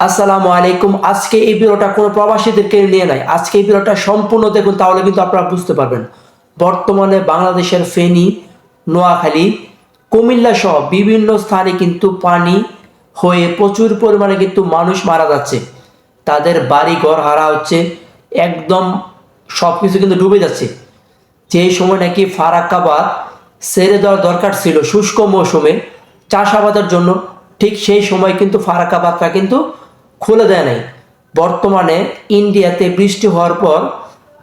আসসালামু আলাইকুম। আজকে এই ভিডিওটা কোনো প্রবাসীদেরকে নিয়ে নাই। আজকে এই ভিডিওটা সম্পূর্ণ দেখুন, তাহলে কিন্তু আপনারা বুঝতে পারবেন। বর্তমানে বাংলাদেশের ফেনী, নোয়াখালী, কুমিল্লা সহ বিভিন্ন স্থানে কিন্তু পানি হয়ে প্রচুর পরিমাণে কিন্তু মানুষ মারা যাচ্ছে। তাদের বাড়ি ঘর হারা হচ্ছে, একদম সব কিছু কিন্তু ডুবে যাচ্ছে। যে সময় নাকি ফারাক্কাবাদ ছেড়ে দেওয়ার দরকার ছিল শুষ্ক মৌসুমে, চাষাবাদের জন্য, ঠিক সেই সময় কিন্তু ফারাক্কাবাদটা কিন্তু খুলে দেয় নাই। বর্তমানে ইন্ডিয়াতে বৃষ্টি হওয়ার পর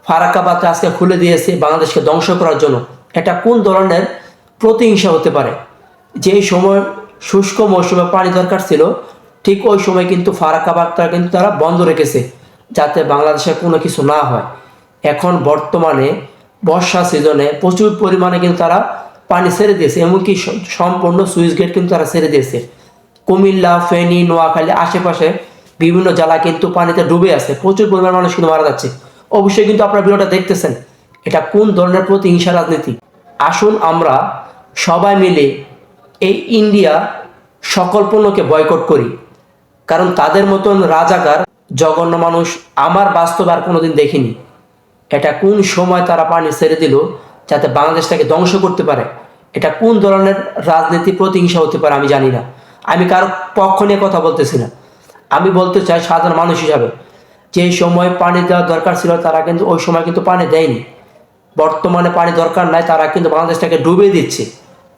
ফারাক্কাবাদটা আজকে খুলে দিয়েছে বাংলাদেশকে ধ্বংস করার জন্য। এটা কোন ধরনের প্রতিহিংসা হতে পারে? যেই সময় শুষ্ক মৌসুমে পানি দরকার ছিল, ঠিক ওই সময় কিন্তু ফারাক্কাবাদটা কিন্তু তারা বন্ধ রেখেছে, যাতে বাংলাদেশে কোনো কিছু না হয়। এখন বর্তমানে বর্ষা সিজনে প্রচুর পরিমাণে কিন্তু তারা পানি ছেড়ে দিয়েছে, এমনকি সম্পূর্ণ সুইচ গেট কিন্তু তারা ছেড়ে দিয়েছে। কুমিল্লা, ফেনী, নোয়াখালী আশেপাশে বিভিন্ন জেলা কিন্তু পানিতে ডুবে আছে, প্রচুর পরিমাণ মানুষ কিন্তু মারা যাচ্ছে। অবশ্যই কিন্তু আপনারা ভিডিওটা দেখতেছেন, এটা কোন ধরনের প্রতিহিংসা রাজনীতি? আসুন আমরা সবাই মিলে এই ইন্ডিয়া সকল পণ্যকে বয়কট করি, কারণ তাদের মতন রাজাকার, জঘন্য মানুষ আমার বাস্তব আর কোনোদিন দেখিনি। এটা কোন সময় তারা পানি ছেড়ে দিল যাতে বাংলাদেশটাকে ধ্বংস করতে পারে? এটা কোন ধরনের রাজনীতি প্রতিহিংসা হতে পারে আমি জানি না। আমি কারও পক্ষ নিয়ে কথা বলতেছি না। আমি বলতে চাই সাধারণ মানুষ হিসাবে যে সময় পানি দেওয়ার দরকার ছিল তারা কিন্তু ওই সময় কিন্তু পানি দেয়নি। বর্তমানে পানি দরকার নাই, তারা কিন্তু বাংলাদেশটাকে ডুবিয়ে দিচ্ছে।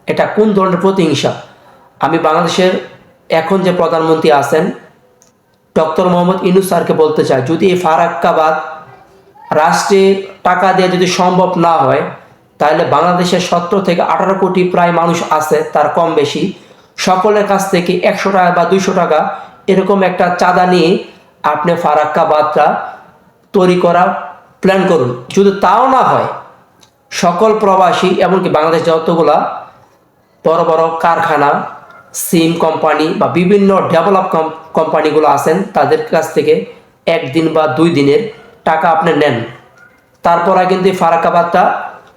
এটা কোন ধরনের প্রতিহিংসা? আমি বাংলাদেশের এখন যে প্রধানমন্ত্রী আছেন, ডক্টর মোহাম্মদ ইনুস স্যারকে বলতে চাই, যদি এই ফারাক্কাবাদ রাষ্ট্রে টাকা দিয়ে যদি সম্ভব না হয়, তাহলে বাংলাদেশের সতেরো থেকে আঠারো কোটি প্রায় মানুষ আছে, তার কম বেশি। সকলের কাছ থেকে একশো টাকা বা দুইশো টাকা এরকম একটা চাঁদা নিয়ে আপনি ফারাক্কা ফারাক্কাবাদটা তৈরি করা প্ল্যান করুন। যদি তাও না হয়, সকল প্রবাসী, এমনকি বাংলাদেশ যতগুলা বড় বড় কারখানা, সিম কোম্পানি বা বিভিন্ন ডেভেলপ কোম্পানিগুলো আছেন, তাদের কাছ থেকে একদিন বা দুই দিনের টাকা আপনি নেন। তারপরে কিন্তু এই ফারাকাবাদটা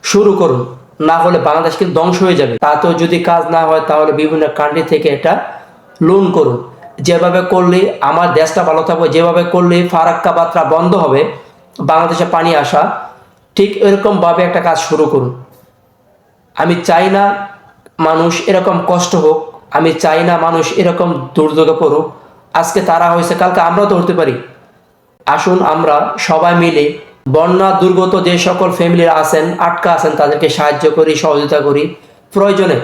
শুরু করুন, না হলে বাংলাদেশ কিন্তু ধ্বংস হয়ে যাবে। তাতেও যদি কাজ না হয়, তাহলে বিভিন্ন কান্ট্রি থেকে এটা লোন করুন। যেভাবে করলে, আমার দেশটা ভালো থাকবে, যেভাবে করলে ফারাক্কাবাদটা বন্ধ হবে, বাংলাদেশে পানি আসা, ঠিক এরকমভাবে একটা কাজ শুরু করুন। আমি চাই না মানুষ এরকম কষ্ট হোক, আমি চাই না মানুষ এরকম দুর্যোগে পড়ুক। আজকে তারা হয়েছে, কালকে আমরাও তো হতে পারি। আসুন আমরা সবাই মিলে বন্যা দুর্গত যে সকল ফ্যামিলির আছেন, আটকা আছেন, তাদেরকে সাহায্য করি, সহযোগিতা করি। প্রয়োজনে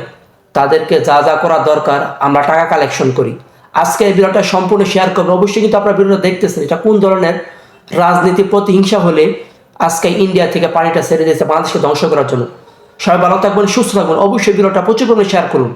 তাদেরকে যা যা করা দরকার, আমরা টাকা কালেকশন করি। আজকে এই ভিডিওটা সম্পূর্ণ শেয়ার করব অবশ্যই কিন্তু আপনারা ভিডিওটা দেখতেছেন, এটা কোন ধরনের রাজনীতি প্রতিহিংসা হলে আজকে ইন্ডিয়া থেকে পানিটা ছেড়ে দিয়েছে বাংলাদেশকে ধ্বংস করার জন্য। সবাই ভালো থাকবেন, সুস্থ থাকবেন, অবশ্যই ভিডিওটা প্রচুর পরিমাণে শেয়ার করুন।